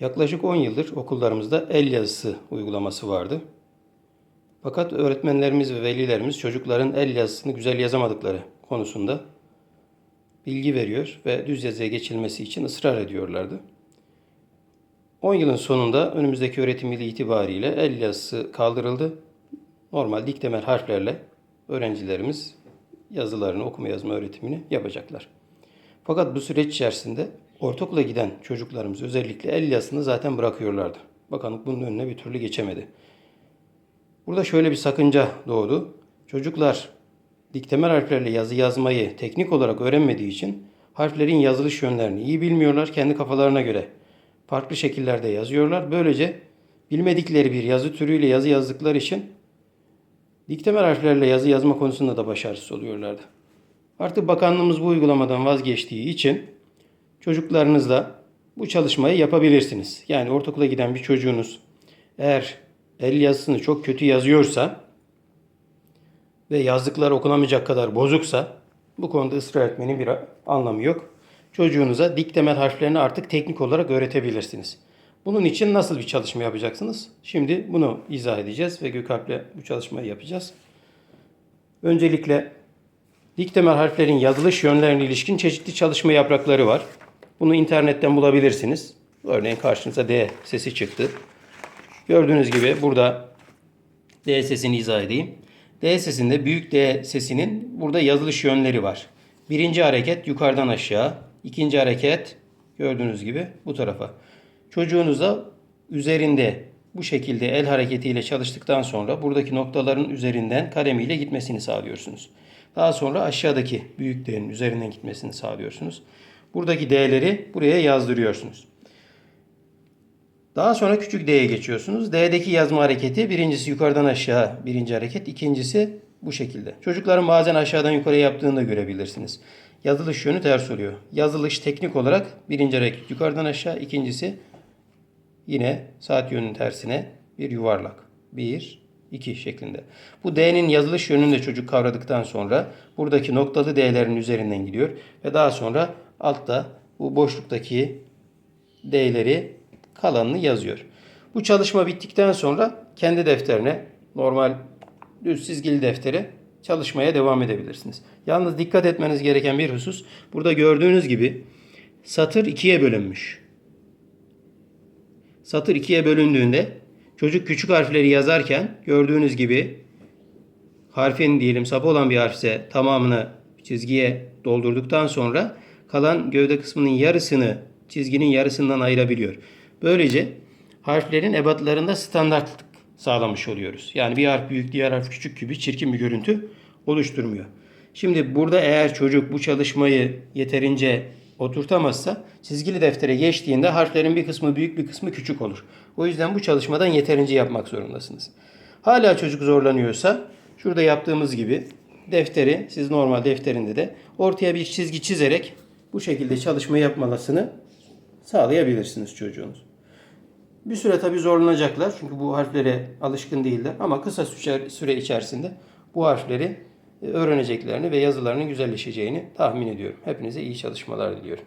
Yaklaşık 10 yıldır okullarımızda el yazısı uygulaması vardı. Fakat öğretmenlerimiz ve velilerimiz çocukların el yazısını güzel yazamadıkları konusunda bilgi veriyor ve düz yazıya geçilmesi için ısrar ediyorlardı. 10 yılın sonunda önümüzdeki öğretim yılı itibariyle el yazısı kaldırıldı. Normal dik temel harflerle öğrencilerimiz yazılarını okuma yazma öğretimini yapacaklar. Fakat bu süreç içerisinde ortaokula giden çocuklarımız özellikle el yazısını zaten bırakıyorlardı. Bakanlık bunun önüne bir türlü geçemedi. Burada şöyle bir sakınca doğdu. Çocuklar diktemel harflerle yazı yazmayı teknik olarak öğrenmediği için harflerin yazılış yönlerini iyi bilmiyorlar. Kendi kafalarına göre farklı şekillerde yazıyorlar. Böylece bilmedikleri bir yazı türüyle yazı yazdıkları için diktemel harflerle yazı yazma konusunda da başarısız oluyorlardı. Artık bakanlığımız bu uygulamadan vazgeçtiği için çocuklarınızla bu çalışmayı yapabilirsiniz. Yani ortaokula giden bir çocuğunuz eğer el yazısını çok kötü yazıyorsa ve yazdıkları okunamayacak kadar bozuksa bu konuda ısrar etmenin bir anlamı yok. Çocuğunuza dik temel harflerini artık teknik olarak öğretebilirsiniz. Bunun için nasıl bir çalışma yapacaksınız? Şimdi bunu izah edeceğiz ve Gökalp'le bu çalışmayı yapacağız. Öncelikle dik temel harflerin yazılış yönlerine ilişkin çeşitli çalışma yaprakları var. Bunu internetten bulabilirsiniz. Örneğin karşınıza D sesi çıktı. Gördüğünüz gibi burada D sesini izah edeyim. D sesinde büyük D sesinin burada yazılış yönleri var. Birinci hareket yukarıdan aşağı. ikinci hareket gördüğünüz gibi bu tarafa. Çocuğunuza üzerinde bu şekilde el hareketiyle çalıştıktan sonra buradaki noktaların üzerinden kalemiyle gitmesini sağlıyorsunuz. Daha sonra aşağıdaki büyük D'nin üzerinden gitmesini sağlıyorsunuz. Buradaki D'leri buraya yazdırıyorsunuz. Daha sonra küçük D'ye geçiyorsunuz. D'deki yazma hareketi birincisi yukarıdan aşağı birinci hareket. ikincisi bu şekilde. Çocukların bazen aşağıdan yukarıya yaptığını da görebilirsiniz. Yazılış yönü ters oluyor. Yazılış teknik olarak birinci hareket yukarıdan aşağı. ikincisi yine saat yönünün tersine bir yuvarlak. Bir, iki şeklinde. Bu D'nin yazılış yönünü de çocuk kavradıktan sonra buradaki noktalı D'lerin üzerinden gidiyor. Ve daha sonra altta bu boşluktaki D'leri kalanını yazıyor. Bu çalışma bittikten sonra kendi defterine normal düz çizgili deftere çalışmaya devam edebilirsiniz. Yalnız dikkat etmeniz gereken bir husus burada gördüğünüz gibi satır ikiye bölünmüş. Satır ikiye bölündüğünde çocuk küçük harfleri yazarken gördüğünüz gibi harfin diyelim sapı olan bir harfse tamamını çizgiye doldurduktan sonra kalan gövde kısmının yarısını çizginin yarısından ayırabiliyor. Böylece harflerin ebatlarında standartlık sağlamış oluyoruz. Yani bir harf büyük diğer harf küçük gibi çirkin bir görüntü oluşturmuyor. Şimdi burada eğer çocuk bu çalışmayı yeterince oturtamazsa çizgili deftere geçtiğinde harflerin bir kısmı büyük bir kısmı küçük olur. O yüzden bu çalışmadan yeterince yapmak zorundasınız. Hala çocuk zorlanıyorsa şurada yaptığımız gibi defteri siz normal defterinde de ortaya bir çizgi çizerek bu şekilde çalışma yapmalasını sağlayabilirsiniz çocuğunuz. Bir süre tabii zorlanacaklar çünkü bu harflere alışkın değiller ama kısa süre- içerisinde bu harfleri e, öğreneceklerini ve yazılarının güzelleşeceğini tahmin ediyorum. Hepinize iyi çalışmalar diliyorum.